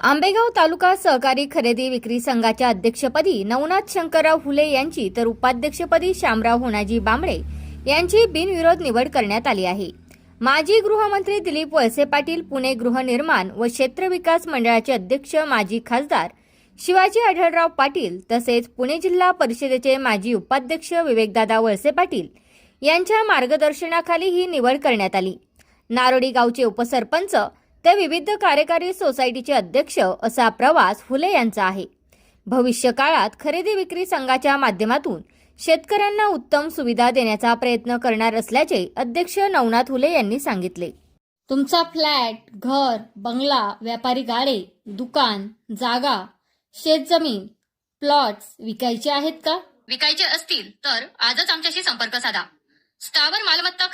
आंबेगाव तालुका सहकारी खरेदी विक्री संघाच्या अध्यक्षपदी नवनाथ शंकरराव हुले यांची तर उपाध्यक्षपदी श्यामराव होनाजी बांबळे यांची बिनविरोध निवड करण्यात आली आहे. माजी गृहमंत्री दिलीप वळसे पाटील पुणे गृहनिर्माण व क्षेत्र विकास मंडळाचे अध्यक्ष माजी खासदार शिवाजी आढळराव पाटील तसेच पुणे जिल्हा परिषदेचे माजी उपाध्यक्ष विवेकदादा वळसे पाटील यांच्या मार्गदर्शनाखाली ही निवड करण्यात आली. नारोडी गावचे उपसरपंच ते विविध कार्यकारी सोसायटीचे अध्यक्ष असा प्रवास फुले यांचा आहे. भविष्य काळात खरेदी विक्री संघाच्या माध्यमातून शेतकऱ्यांना उत्तम सुविधा देण्याचा प्रयत्न करणार असल्याचे अध्यक्ष नवनाथ हुले यांनी सांगितले. तुमचा फ्लॅट घर बंगला व्यापारी गाडे दुकान जागा शेतजमीन प्लॉट्स विकायचे आहेत का? विकायचे असतील तर आजच आमच्याशी संपर्क साधा. स्थावर मालमत्ता